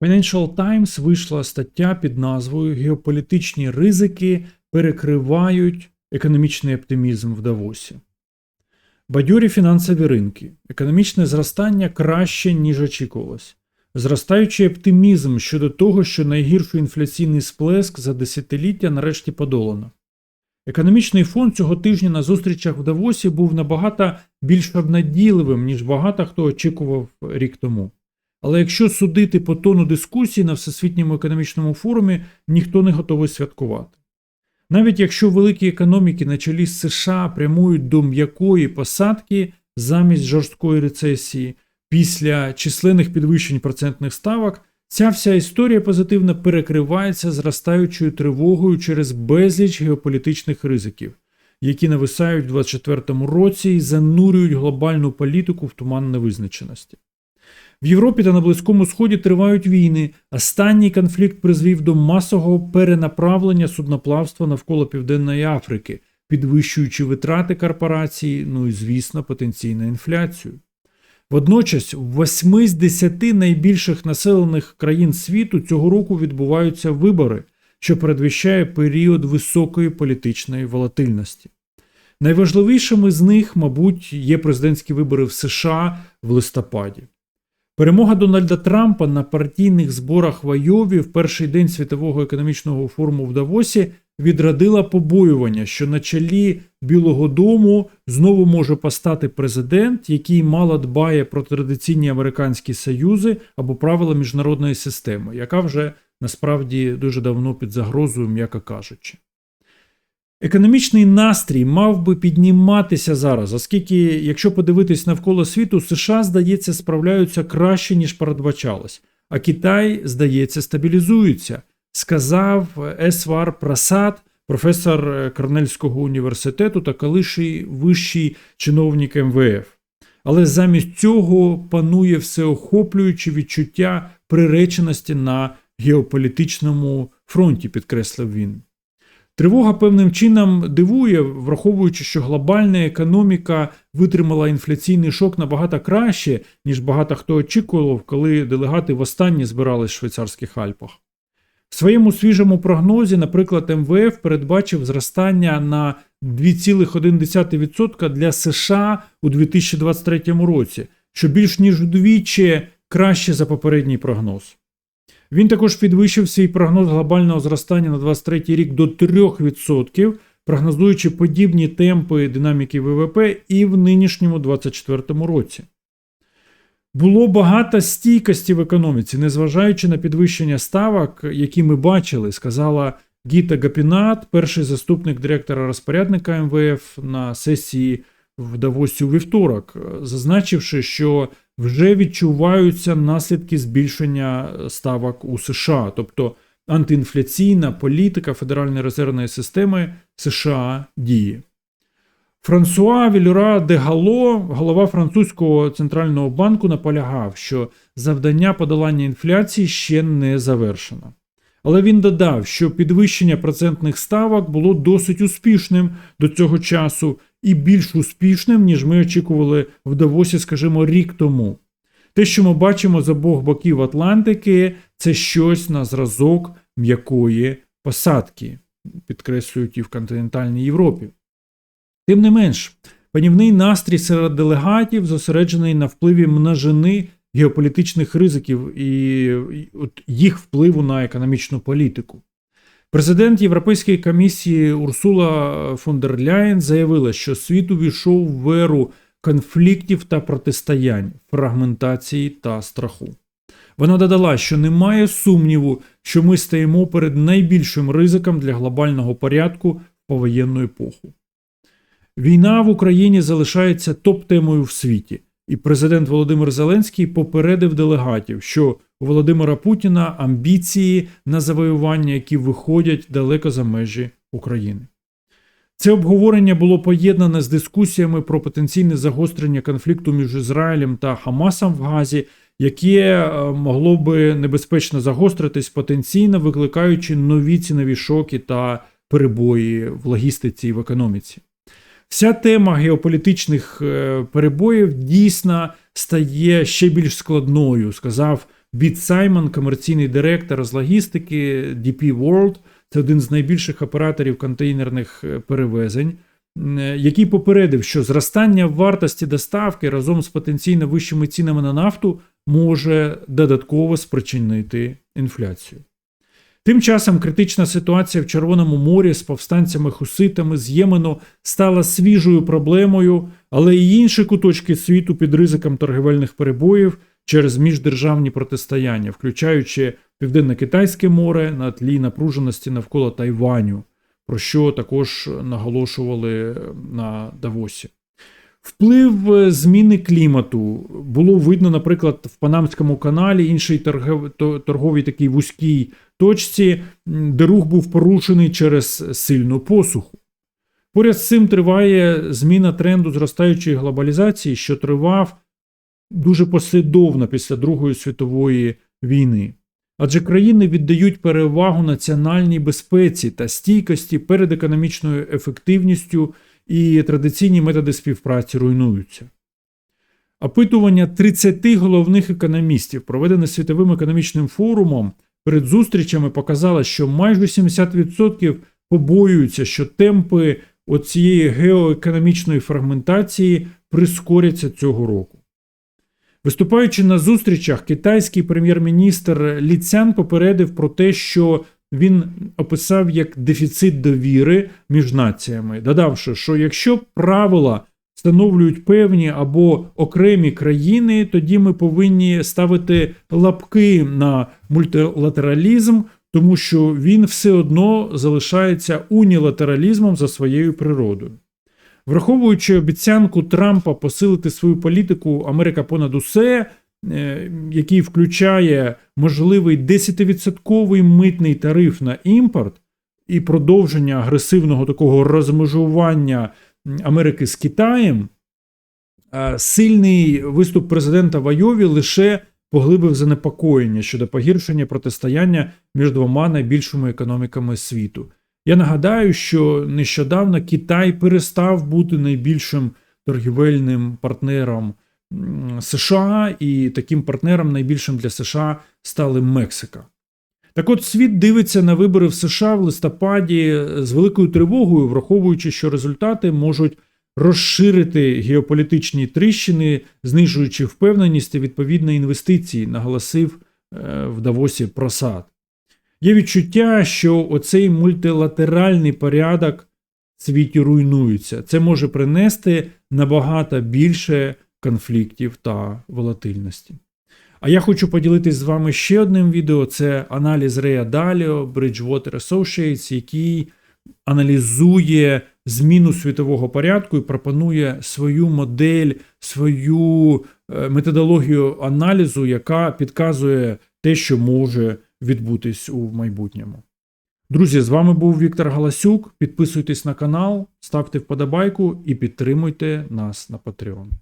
Financial Times вийшла стаття під назвою Геополітичні ризики перекривають економічний оптимізм в Давосі. Бадьорі фінансові ринки. Економічне зростання краще, ніж очікувалось. Зростаючий оптимізм щодо того, що найгірший інфляційний сплеск за десятиліття нарешті подолано. Економічний фон цього тижня на зустрічах в Давосі був набагато більш обнадійливим, ніж багато хто очікував рік тому. Але якщо судити по тону дискусії на Всесвітньому економічному форумі, ніхто не готовий святкувати. Навіть якщо великі економіки на чолі з США прямують до м'якої посадки замість жорсткої рецесії, після численних підвищень процентних ставок, ця вся історія позитивно перекривається зростаючою тривогою через безліч геополітичних ризиків, які нависають у 2024 році і занурюють глобальну політику в туман невизначеності. В Європі та на Близькому Сході тривають війни. Останній конфлікт призвів до масового перенаправлення судноплавства навколо Південної Африки, підвищуючи витрати корпорації, ну і, звісно, потенційну інфляцію. Водночас, в восьми з десяти найбільших населених країн світу цього року відбуваються вибори, що передвіщає період високої політичної волатильності. Найважливішими з них, мабуть, є президентські вибори в США в листопаді. Перемога Дональда Трампа на партійних зборах в Айові в перший день світового економічного форуму в Давосі відрадила побоювання, що на чолі Білого Дому знову може постати президент, який мало дбає про традиційні американські союзи або правила міжнародної системи, яка вже насправді дуже давно під загрозою, м'яко кажучи. Економічний настрій мав би підніматися зараз, оскільки, якщо подивитись навколо світу, США, здається, справляються краще, ніж передбачалось, а Китай, здається, стабілізується, сказав Есвар Прасад, професор Корнельського університету та колишній вищий чиновник МВФ. Але замість цього панує всеохоплююче відчуття приреченості на геополітичному фронті, підкреслив він. Тривога певним чином дивує, враховуючи, що глобальна економіка витримала інфляційний шок набагато краще, ніж багато хто очікував, коли делегати востаннє збирались в швейцарських Альпах. В своєму свіжому прогнозі, наприклад, МВФ передбачив зростання на 2,1% для США у 2023 році, що більш ніж удвічі краще за попередній прогноз. Він також підвищив свій прогноз глобального зростання на 2023 рік до 3%, прогнозуючи подібні темпи динаміки ВВП і в нинішньому 2024 році. Було багато стійкості в економіці, незважаючи на підвищення ставок, які ми бачили, сказала Гіта Гапінат, перший заступник директора розпорядника МВФ на сесії в Давосі у вівторок, зазначивши, що вже відчуваються наслідки збільшення ставок у США, тобто антиінфляційна політика Федеральної резервної системи США діє. Франсуа Вільора де Гало, голова французького центрального банку, наполягав, що завдання подолання інфляції ще не завершено. Але він додав, що підвищення процентних ставок було досить успішним до цього часу і більш успішним, ніж ми очікували в Давосі, скажімо, рік тому. Те, що ми бачимо з обох боків Атлантики, це щось на зразок м'якої посадки, підкреслюють і в континентальній Європі. Тим не менш, панівний настрій серед делегатів зосереджений на впливі множини геополітичних ризиків і їх впливу на економічну політику. Президент Європейської комісії Урсула фон дер Ляєн заявила, що світ увійшов в еру конфліктів та протистоянь, фрагментації та страху. Вона додала, що немає сумніву, що ми стаємо перед найбільшим ризиком для глобального порядку в повоєнну епоху. Війна в Україні залишається топ-темою в світі, і президент Володимир Зеленський попередив делегатів, що у Володимира Путіна амбіції на завоювання, які виходять далеко за межі України. Це обговорення було поєднане з дискусіями про потенційне загострення конфлікту між Ізраїлем та Хамасом в Газі, яке могло би небезпечно загостритись, потенційно викликаючи нові цінові шоки та перебої в логістиці і в економіці. Вся тема геополітичних е, перебоїв дійсно стає ще більш складною, сказав Біт Саймон, комерційний директор з логістики DP World. Це один з найбільших операторів контейнерних е, перевезень, е, який попередив, що зростання вартості доставки разом з потенційно вищими цінами на нафту може додатково спричинити інфляцію. Тим часом критична ситуація в Червоному морі з повстанцями-хуситами з Ємену стала свіжою проблемою, але і інші куточки світу під ризиком торгівельних перебоїв через міждержавні протистояння, включаючи Південно-Китайське море на тлі напруженості навколо Тайваню, про що також наголошували на Давосі. Вплив е, зміни клімату було видно, наприклад, в Панамському каналі, іншій торговій такій вузькій точці, де рух був порушений через сильну посуху. Поряд з цим триває зміна тренду зростаючої глобалізації, що тривав дуже послідовно після Другої світової війни. Адже країни віддають перевагу національній безпеці та стійкості перед економічною ефективністю і традиційні методи співпраці руйнуються. Опитування 30 головних економістів, проведене Світовим економічним форумом, перед зустрічами показало, що майже 70% побоюються, що темпи оцієї геоекономічної фрагментації прискоряться цього року. Виступаючи на зустрічах, китайський прем'єр-міністр Лі Цян попередив про те, що він описав як дефіцит довіри між націями, додавши, що якщо правила встановлюють певні або окремі країни, тоді ми повинні ставити лапки на мультилатералізм, тому що він все одно залишається унілатералізмом за своєю природою. Враховуючи обіцянку Трампа посилити свою політику Америка понад усе, який включає можливий 10% митний тариф на імпорт і продовження агресивного такого розмежування Америки з Китаєм, е, сильний виступ президента в Айові лише поглибив занепокоєння щодо погіршення протистояння між двома найбільшими економіками світу. Я нагадаю, що нещодавно Китай перестав бути найбільшим торгівельним партнером США, і таким партнером найбільшим для США стали Мексика. Так от світ дивиться на вибори в США в листопаді з великою тривогою, враховуючи, що результати можуть розширити геополітичні тріщини, знижуючи впевненість і відповідні інвестиції, наголосив е, в Давосі Просад. Є відчуття, що оцей мультилатеральний порядок в світі руйнується. Це може принести набагато більше конфліктів та волатильності. А я хочу поділитись з вами ще одним відео: це аналіз Рея Даліо, Bridgewater Associates, який аналізує зміну світового порядку і пропонує свою модель, свою е, методологію аналізу, яка підказує те, що може відбутись у майбутньому. Друзі, з вами був Віктор Галасюк. Підписуйтесь на канал, ставте вподобайку і підтримуйте нас на Patreon.